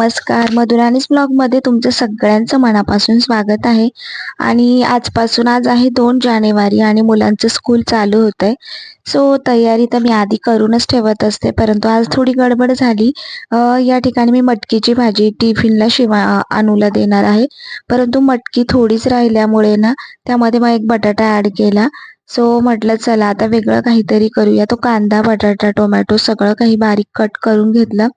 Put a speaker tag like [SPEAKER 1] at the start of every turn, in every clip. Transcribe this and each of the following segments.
[SPEAKER 1] नमस्कार. मधुराणीच ब्लॉगमध्ये तुमचं सगळ्यांचं मनापासून स्वागत आहे. आणि आजपासून आज आहे दोन जानेवारी आणि मुलांचं स्कूल चालू होतं आहे सो तयारी तर मी आधी करूनच ठेवत असते परंतु आज थोडी गडबड झाली. या ठिकाणी मी मटकीची भाजी टिफिनला शिवा अनुला देणार आहे. परंतु मटकी थोडीच राहिल्यामुळे ना त्यामध्ये मग एक बटाटा ॲड केला. सो म्हटलं चला आता वेगळं काहीतरी करूया. तो कांदा बटाटा टोमॅटो सगळं काही बारीक कट करून घेतलं.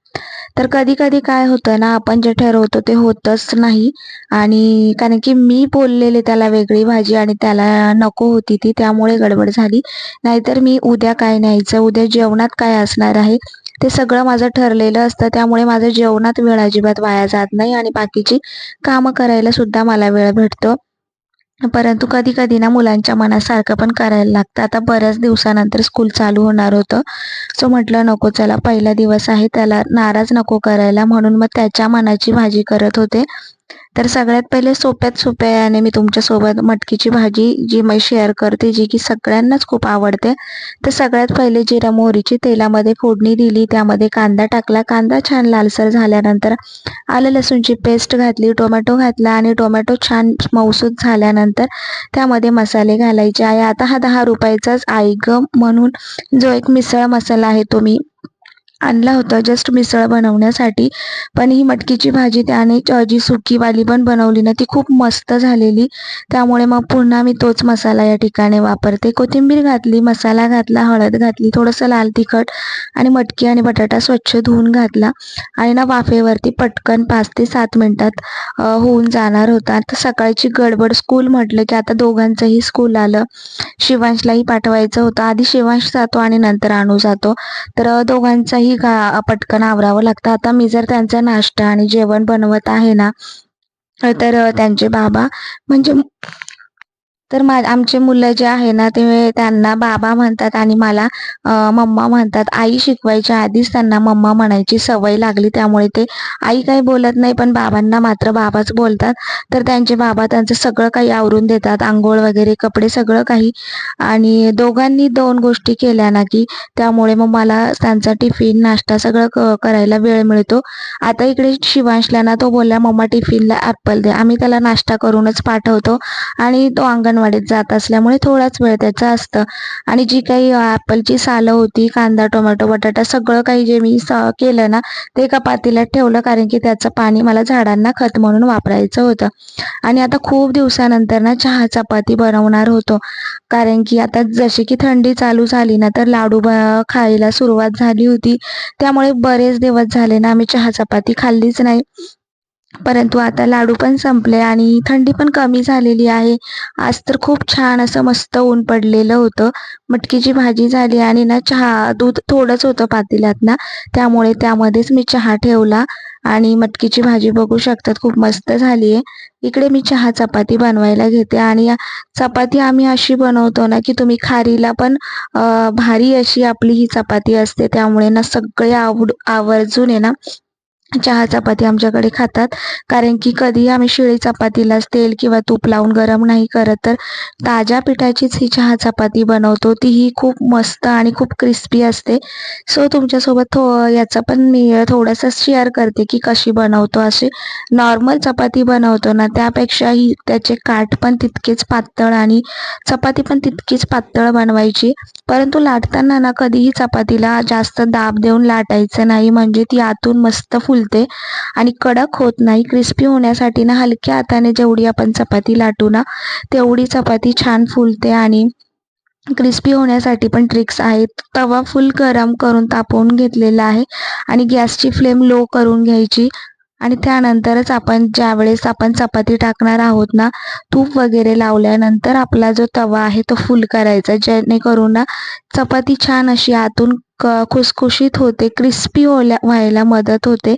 [SPEAKER 1] तर कधी कधी काय होतं ना आपण जे ठरवतो ते होतच नाही. आणि कारण की मी बोललेले त्याला वेगळी भाजी आणि त्याला नको होती ती त्यामुळे गडबड झाली. नाहीतर मी उद्या काय न्यायचं? उद्या जेवणात काय असणार आहे? ते सगळं माझं ठरलेलं असतं. त्यामुळे माझं जेवणात वेळ अजिबात वाया जात नाही आणि बाकीची कामं करायला सुद्धा मला वेळ भेटतो. परंतु कधी कधी ना मुलांच्या मनासारखं पण करायला लागतं. आता बऱ्याच दिवसानंतर स्कूल चालू होणार होतं. सो म्हटलं नको चला पहिला दिवस आहे त्याला नाराज नको करायला. म्हणून मग त्याच्या मनाची भाजी करत होते. तर सगळ्यात पहिले सोप्यात सोप्याने मी तुमच्यासोबत मटकीची भाजी जी मी शेअर करते जी की सगळ्यांनाच खूप आवडते तर सगळ्यात पहिले जिरा मोहरीची तेलामध्ये फोडणी दिली त्यामध्ये कांदा टाकला. कांदा छान लालसर झाल्यानंतर आलं लसूणची पेस्ट घातली टोमॅटो घातला आणि टोमॅटो छान मौसूद झाल्यानंतर त्यामध्ये मसाले घालायचे आहे. आता हा दहा रुपयाचाच आईगम म्हणून जो एक मिसळ मसाला आहे तो मी आणला होता जस्ट मिसळ बनवण्यासाठी. पण ही मटकीची भाजी त्याने जी सुकीवाली पण बनवली ना ती खूप मस्त झालेली. त्यामुळे मग पुन्हा मी तोच मसाला या ठिकाणी वापरते. कोथिंबीर घातली मसाला घातला हळद घातली थोडंसं लाल तिखट आणि मटकी आणि बटाटा स्वच्छ धुवून घातला. आणि ना वाफेवरती पटकन पाच ते सात मिनिटात होऊन जाणार होता. आता सकाळची गडबड स्कूल म्हटलं की आता दोघांचंही स्कूल आलं. शिवांशलाही पाठवायचं होतं. आधी शिवांश जातो आणि नंतर आणू जातो. तर दोघांचाही का पटकन आवरावं लागतं? आता मी जर त्यांचा नाश्ता आणि जेवण बनवत आहे ना तर त्यांचे बाबा म्हणजे तर मा आमचे मुलं जे आहे ना ते त्यांना बाबा म्हणतात आणि मला मम्मा म्हणतात. आई शिकवायच्या आधीच त्यांना मम्मा म्हणायची सवय लागली त्यामुळे ते आई काही बोलत नाही पण बाबांना मात्र बाबाच बोलतात. तर त्यांचे बाबा त्यांचं सगळं काही आवरून देतात आंघोळ वगैरे कपडे सगळं काही. आणि दोघांनी दोन गोष्टी केल्या ना की त्यामुळे मग मला त्यांचा टिफिन नाश्ता सगळं करायला वेळ मिळतो. आता इकडे शिवांशला ना तो बोलला मम्मा टिफिनला ॲप्पल दे आम्ही त्याला नाश्ता करूनच पाठवतो. आणि तो अंगणवाडी अंगणवाडीत जात असल्यामुळे थोडाच वेळ त्याचा असतं. आणि जी काही ॲपलची सालं होती कांदा टोमॅटो बटाटा सगळं काही जे मी केलं ना ते एका पातेल्यात ठेवलं कारण की त्याचं पाणी मला झाडांना खत म्हणून वापरायचं होतं. आणि आता खूप दिवसानंतर ना चहा चपाती बनवणार होतो. कारण की आता जशी की थंडी चालू झाली ना तर लाडू खायला सुरुवात झाली होती. त्यामुळे बरेच दिवस झाले ना आम्ही चहा चपाती खाल्लीच नाही. परंतु आता लाडू पण संपले आणि थंडी पण कमी झालेली आहे. आज तर खूप छान असं मस्त ऊन पडलेलं होतं. मटकीची भाजी झाली आणि ना चहा दूध थोडंच होतं पातेल्यात ना. त्यामुळे त्यामध्येच मी चहा ठेवला आणि मटकीची भाजी बघू शकतात खूप मस्त झाली आहे. इकडे मी चहा चपाती बनवायला घेते आणि चपाती आम्ही अशी बनवतो ना की तुम्ही खारीला पण भारी अशी आपली ही चपाती असते. त्यामुळे ना सगळे आवड आवर्जून आहे ना चहा चपाती आमच्याकडे खातात. कारण की कधी आम्ही शिळी चपातीलाच तेल किंवा तूप लावून गरम नाही करत तर ताज्या पिठाचीच ही चहा चपाती बनवतो. तीही खूप मस्त आणि खूप क्रिस्पी असते. सो तुमच्यासोबत थो याचं पण मी थोडंसं शेअर करते की कशी बनवतो. असे नॉर्मल चपाती बनवतो ना त्यापेक्षा ही त्याचे काठ पण तितकेच पातळ आणि चपाती पण तितकीच पातळ बनवायची. परंतु लाटताना ना कधीही चपातीला जास्त दाब देऊन लाटायचं नाही. म्हणजे ती आतून मस्त फुल फुलते आणि कडक होत नाही. क्रिस्पी होण्यासाठी ना हलक्या हाताने जेवढी आपण चपाती लाटू ना तेवढी चपाती छान फुलते आणि क्रिस्पी होण्यासाठी पण ट्रिक्स आहेत. तवा फुल गरम करून तापवून घेतलेला आहे आणि गॅसची फ्लेम लो करून घ्यायची. आणि त्यानंतरच आपण ज्यावेळेस आपण चपाती टाकणार आहोत ना तूप वगैरे लावल्यानंतर आपला जो तवा आहे तो फुल करायचा. जेणेकरून ना चपाती छान अशी आतून खुसखुशीत होते क्रिस्पी होल्या व्हायला मदत होते.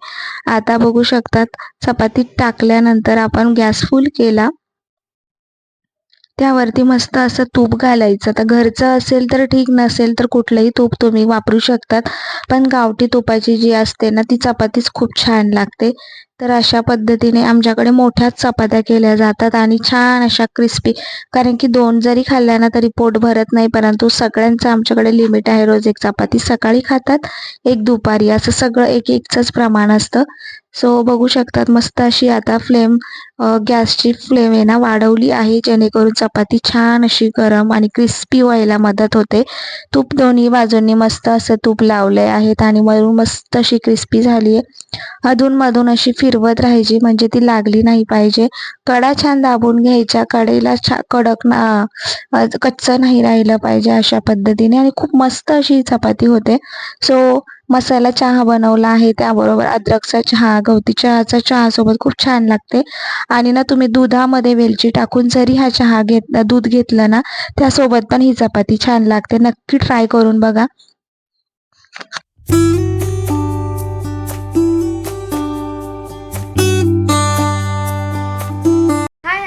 [SPEAKER 1] आता बघू शकतात चपाती टाकल्यानंतर आपण गॅस फुल केला. त्यावरती मस्त असं तूप घालायचं. तर घरचं असेल तर ठीक नसेल तर कुठलंही तूप तुम्ही वापरू शकतात. पण गावठी तुपाची जी असते ना ती चपातीच खूप छान लागते. तर अशा पद्धतीने आमच्याकडे मोठ्याच चपात्या केल्या जातात आणि छान अशा क्रिस्पी कारण की दोन जरी खाल्ल्या ना तरी पोट भरत नाही परंतु सगळ्यांचं आमच्याकडे लिमिट आहे. रोज एक चपाती सकाळी खातात एक दुपारी. असं सगळं एक एकचंच प्रमाण असतं. सो बघू शकतात मस्त अशी आता फ्लेम गॅसची फ्लेम आहे ना वाढवली आहे. जेणेकरून चपाती छान अशी गरम आणि क्रिस्पी व्हायला मदत होते. तूप दोन्ही बाजूंनी मस्त असं तूप लावले आहेत आणि वरून मस्त अशी क्रिस्पी झाली आहे. अधूनमधून अशी फिरवत राहायची म्हणजे ती लागली नाही पाहिजे. कडा छान दाबून घ्यायच्या कडेला छा कडक ना कच्चं नाही राहिलं पाहिजे अशा पद्धतीने. आणि खूप मस्त अशी चपाती होते. सो मसाला चहा बनवला आहे त्याबरोबर अद्रकचा चहा गवती चहाचा चहासोबत खूप छान लागते. आणि ना तुम्ही दुधामध्ये वेलची टाकून जरी हा चहा घेत दूध घेतलं ना त्यासोबत पण ही चपाती छान लागते. नक्की ट्राय करून बघा.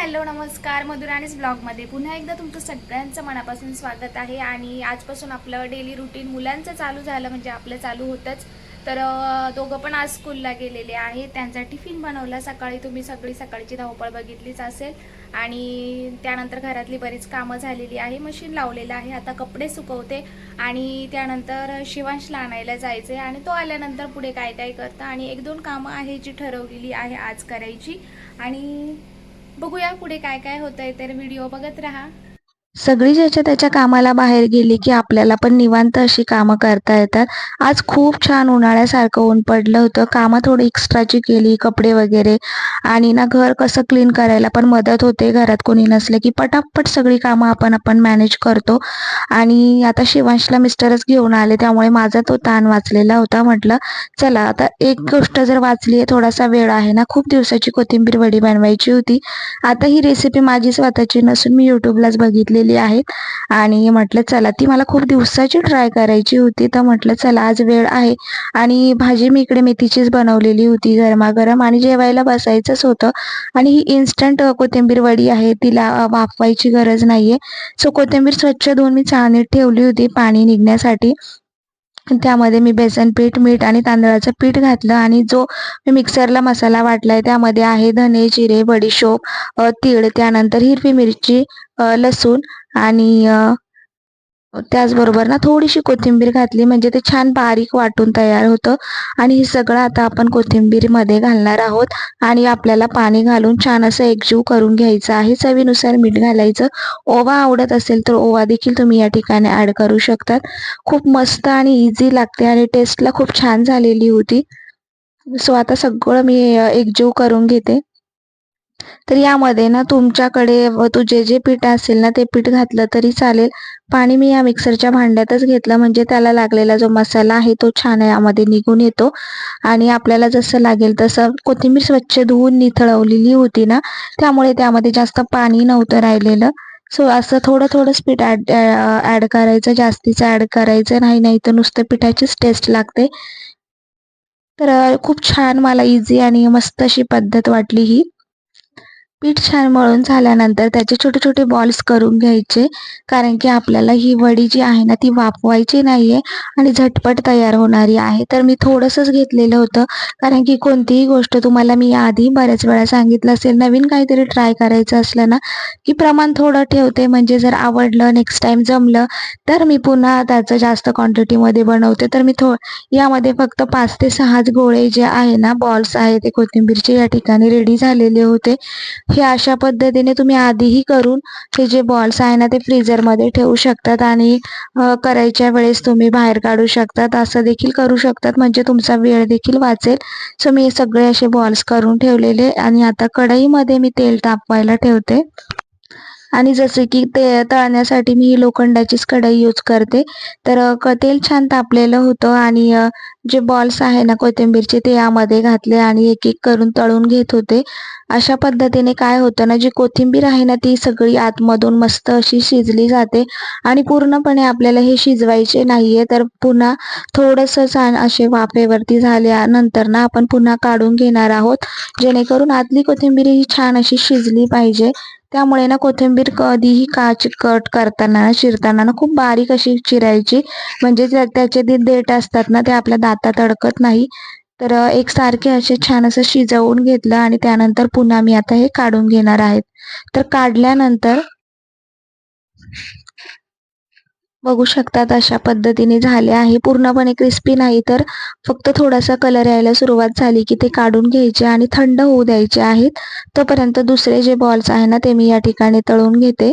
[SPEAKER 2] हॅलो नमस्कार. मधुराणीज ब्लॉगमध्ये पुन्हा एकदा तुमचं सगळ्यांचं मनापासून स्वागत आहे. आणि आजपासून आपलं डेली रुटीन मुलांचं चालू झालं म्हणजे आपलं चालू होतंच. तर दोघं पण आज स्कूलला गेलेले आहे त्यांचा टिफिन बनवला. सकाळी तुम्ही सगळी सकाळची धावपळ बघितलीच असेल. आणि त्यानंतर घरातली बरीच कामं झालेली आहे. मशीन लावलेलं आहे. आता कपडे सुकवते. आणि त्यानंतर शिवांशला आणायला जायचं आहे आणि तो आल्यानंतर पुढे काय काय करतं. आणि एक दोन कामं आहे जी ठरवलेली आहे आज करायची. आणि बघूया पुढे काय काय होतंय तर व्हिडिओ बघत राहा.
[SPEAKER 1] सगळी ज्याच्या त्याच्या कामाला बाहेर गेली की आपल्याला पण निवांत अशी कामं करता येतात. आज खूप छान उन्हाळ्यासारखं ऊन पडलं होतं. कामं थोडी एक्स्ट्राची केली कपडे वगैरे. आणि ना घर कसं क्लीन करायला पण मदत होते. घरात कोणी नसले की पटापट सगळी कामं आपण आपण मॅनेज करतो. आणि आता शिवांशला मिस्टरच घेऊन आले त्यामुळे माझा तो ताण वाचलेला होता. म्हटलं चला आता एक गोष्ट जर वाचली आहे थोडासा वेळ आहे ना. खूप दिवसाची कोथिंबीर वडी बनवायची होती. आता ही रेसिपी माझी स्वतःची नसून मी युट्यूबलाच बघितलेली आहेत. आणि म्हटलं चला ती मला खूप दिवसाची ट्राय करायची होती. तर म्हटलं चला आज वेळ आहे. आणि भाजी मी इकडे मेथीचीच बनवलेली होती गरमागरम. आणि जेवायला बसायचंच होतं. आणि ही इन्स्टंट कोथिंबीर वडी आहे तिला वाफवायची गरज नाहीये. सो कोथिंबीर स्वच्छ धुवून मी चाळणीत ठेवली होती पाणी निघण्यासाठी. त्यामध्ये मी बेसन पीठ मीठ आणि तांदळाचं पीठ घातलं आणि जो मी मिक्सरला मसाला वाटलाय त्यामध्ये आहे धने जिरे बडीशोप तीळ त्यानंतर हिरवी मिरची लसूण आणि त्याचबरोबर ना थोडीशी कोथिंबीर घातली म्हणजे ते छान बारीक वाटून तयार होतं. आणि हे सगळं आता आपण कोथिंबीरमध्ये घालणार आहोत. आणि आपल्याला पाणी घालून छान असं एकजीव करून घ्यायचं आहे. चवीनुसार मीठ घालायचं. ओवा आवडत असेल तर ओवा देखील तुम्ही या ठिकाणी ॲड करू शकतात. खूप मस्त आणि इझी लागते आणि टेस्टला खूप छान झालेली होती. सो आता सगळं मी एकजीव करून घेते. तर यामध्ये ना तुमच्याकडे व जे पीठ असेल ना ते पीठ घातलं तरी चालेल. पाणी मी या मिक्सरच्या भांड्यातच घेतलं. म्हणजे त्याला लागलेला जो मसाला आहे तो छान यामध्ये निघून येतो. आणि आपल्याला जसं लागेल तसं कोथिंबीर स्वच्छ धुवून निथळवलेली होती ना त्यामुळे त्यामध्ये जास्त पाणी नव्हतं राहिलेलं. सो असं थोडं थोडंच पीठ ॲड ॲड करायचं. जास्तीचं ॲड करायचं. नाही नाही तर नुसतं पिठाचीच टेस्ट लागते. तर खूप छान मला इझी आणि मस्त अशी पद्धत वाटली ही. पीठ छान मळून झाल्यानंतर त्याचे छोटे छोटे बॉल्स करून घ्यायचे. कारण की आपल्याला ही वडी जी आहे ना ती वाफवायची नाहीये आणि झटपट तयार होणारी आहे. तर मी थोडंसंच घेतलेलं होतं. कारण की कोणतीही गोष्ट तुम्हाला मी आधी बऱ्याच वेळा सांगितलं असेल नवीन काहीतरी ट्राय करायचं असलं ना की प्रमाण थोडं ठेवते. म्हणजे जर आवडलं नेक्स्ट टाइम जमलं तर मी पुन्हा त्याचं जास्त क्वांटिटीमध्ये बनवते. तर मी थो यामध्ये फक्त पाच ते सहाच गोळे जे आहे ना बॉल्स आहे ते कोथिंबीरचे या ठिकाणी रेडी झालेले होते. हे अशा पद्धतीने तुम्ही आधीही करून हे जे बॉल्स आहे ना ते फ्रीझरमध्ये ठेवू शकतात आणि करायच्या वेळेस तुम्ही बाहेर काढू शकतात. असं देखील करू शकतात. म्हणजे तुमचा वेळ देखील वाचेल. सो मी सगळे असे बॉल्स करून ठेवलेले आणि आता कढईमध्ये मी तेल तापवायला ठेवते. आणि जसे की ते तळण्यासाठी मी ही लोखंडाचीच कढई यूज करते. तर क तेल छान तापलेलं होतं आणि जे बॉल्स आहे ना कोथिंबीरचे ते यामध्ये घातले आणि एक एक करून तळून घेत होते. अशा पद्धतीने काय होतं ना जी कोथिंबीर आहे ना ती सगळी आतमधून मस्त अशी शिजली जाते आणि पूर्णपणे आपल्याला हे शिजवायचे नाहीये. तर पुन्हा थोडंसं छान असे वाफेवरती झाल्यानंतर ना आपण पुन्हा काढून घेणार आहोत. जेणेकरून आतली कोथिंबीर ही छान अशी शिजली पाहिजे. त्यामुळे ना कोथिंबीर कधीही काच कट करताना ना, चिरताना ना खूप बारीक अशी चिरायची. म्हणजे त्याचे जे देठ असतात ना ते आपल्या दातात अडकत नाही. तर एक एकसारखे असे छान असं शिजवून घेतलं आणि त्यानंतर पुन्हा मी आता हे काढून घेणार आहेत. तर काढल्यानंतर बघू शकतात अशा पद्धतीने झाले आहे. पूर्णपणे क्रिस्पी नाही तर फक्त थोडासा कलर यायला सुरुवात झाली की ते काढून घ्यायचे आणि थंड होऊ द्यायचे आहेत. तोपर्यंत दुसरे जे बॉल्स आहे ना ते मी या ठिकाणी तळून घेते.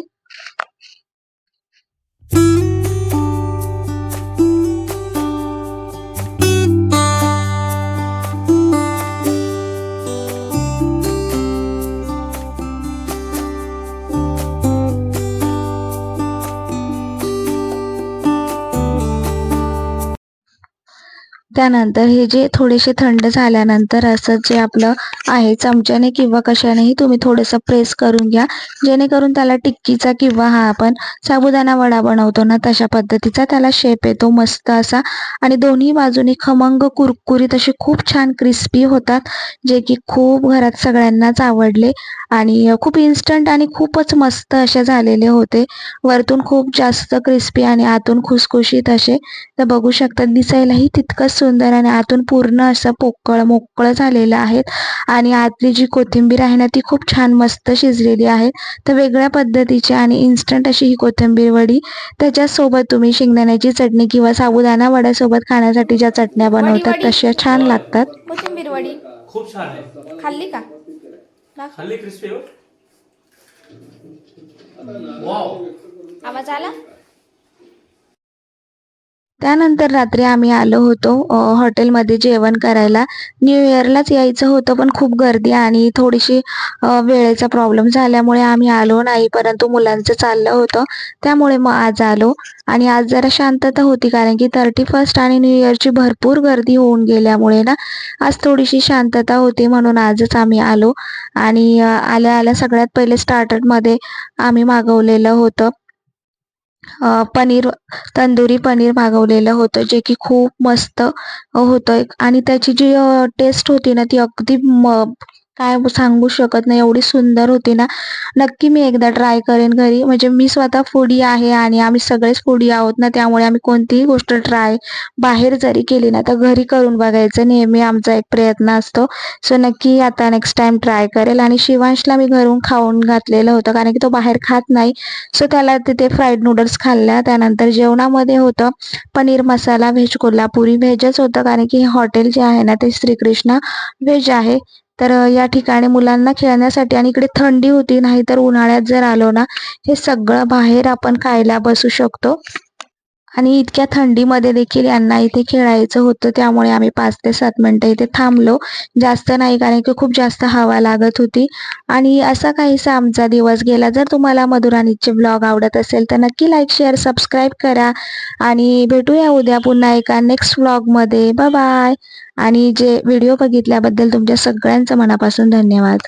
[SPEAKER 1] त्यानंतर हे जे थोडेसे थंड झाल्यानंतर असं जे आपलं आहे चमच्याने किंवा कशानेही तुम्ही थोडंसं प्रेस करून घ्या. जेणेकरून त्याला टिक्कीचा किंवा हा आपण साबुदाणा वडा बनवतो ना तशा पद्धतीचा त्याला शेप येतो मस्त असा. आणि दोन्ही बाजूनी खमंग कुरकुरीत असे खूप छान क्रिस्पी होतात जे की खूप घरात सगळ्यांनाच आवडले. आणि खूप इन्स्टंट आणि खूपच मस्त असे झालेले होते. वरतून खूप जास्त क्रिस्पी आणि आतून खुसखुशीत असे. तर बघू शकतात दिसायलाही तितकंच सुंदर आणि आतून पूर्ण असं पोकळ मोकळं झालेलं आहे आणि आतली जी कोथिंबीर आहे ना ती खूप छान मस्त शिजलेली आहे. तर वेगळ्या पद्धतीची आणि इन्स्टंट अशी ही कोथिंबीर वडी त्याच्यासोबत तुम्ही शेंगदाण्याची चटणी किंवा साबुदाणा वड्यासोबत खाण्यासाठी ज्या चटण्या बनवतात
[SPEAKER 2] वडी.
[SPEAKER 1] तशा छान लागतात.
[SPEAKER 2] कोथिंबीर वडी.
[SPEAKER 3] खूप छान आहे.
[SPEAKER 2] खाल्ली का?
[SPEAKER 3] खाल्ली क्रिस्पी हो. वाव
[SPEAKER 2] आवाज आला?
[SPEAKER 1] त्यानंतर रात्री आम्ही आलो होतो हॉटेलमध्ये जेवण करायला. न्यू इयरलाच यायचं होतं पण खूप गर्दी आणि थोडीशी वेळेचा प्रॉब्लेम झाल्यामुळे आम्ही आलो नाही परंतु मुलांचं चाललं होतं. त्यामुळे मग आज आलो आणि आज जरा शांतता होती कारण की थर्टी फर्स्ट आणि न्यू इयरची भरपूर गर्दी होऊन गेल्यामुळे ना आज थोडीशी शांतता होती म्हणून आजच आम्ही आलो. आणि आल्या आल्या सगळ्यात पहिले स्टार्टरमध्ये आम्ही मागवलेलं होतं. पनीर तंदुरी पनीर मागवलेलं होतं जे की खूप मस्त होतं. आणि त्याची जी टेस्ट होती ना ती अगदी म काय सांगू शकत नाही. एवढी सुंदर होती ना. नक्की मी एकदा ट्राय करेन घरी. म्हणजे मी स्वतः फूडी आहे आणि आम्ही सगळेच फूडी आहोत ना त्यामुळे आम्ही कोणतीही गोष्ट ट्राय बाहेर जरी केली ना तर घरी करून बघायचं. नेहमी आमचा एक प्रयत्न असतो. सो नक्की आता नेक्स्ट टाइम ट्राय करेल. आणि शिवांशला मी घरून खाऊन घातलेलं होतं कारण की तो बाहेर खात नाही. सो त्याला तिथे फ्राईड नूडल्स खाल्ल्या. त्यानंतर जेवणामध्ये होतं पनीर मसाला व्हेज कोल्हापुरी. व्हेजच होतं कारण की हे हॉटेल जे आहे ना ते श्रीकृष्णा व्हेज आहे. तर या ठिकाणी मुलांना खेळण्यासाठी आणि इकडे थंडी होती नाहीतर उन्हाळ्यात जर आलो ना हे सगळं बाहेर आपण खायला बसू शकतो. आणि इतक्या थंडीमध्ये देखील यांना इथे खेळायचं होतं त्यामुळे आम्ही पाच ते सात मिनटं इथे थांबलो. जास्त नाही कारण की खूप जास्त हवा लागत होती. आणि असा काहीसा आमचा दिवस गेला. जर तुम्हाला मधुराणीचे ब्लॉग आवडत असेल तर नक्की लाईक शेअर सबस्क्राईब करा. आणि भेटूया उद्या पुन्हा एका नेक्स्ट व्लॉगमध्ये बाय आणि जे व्हिडिओ बघितल्याबद्दल तुमच्या सगळ्यांचं मनापासून धन्यवाद.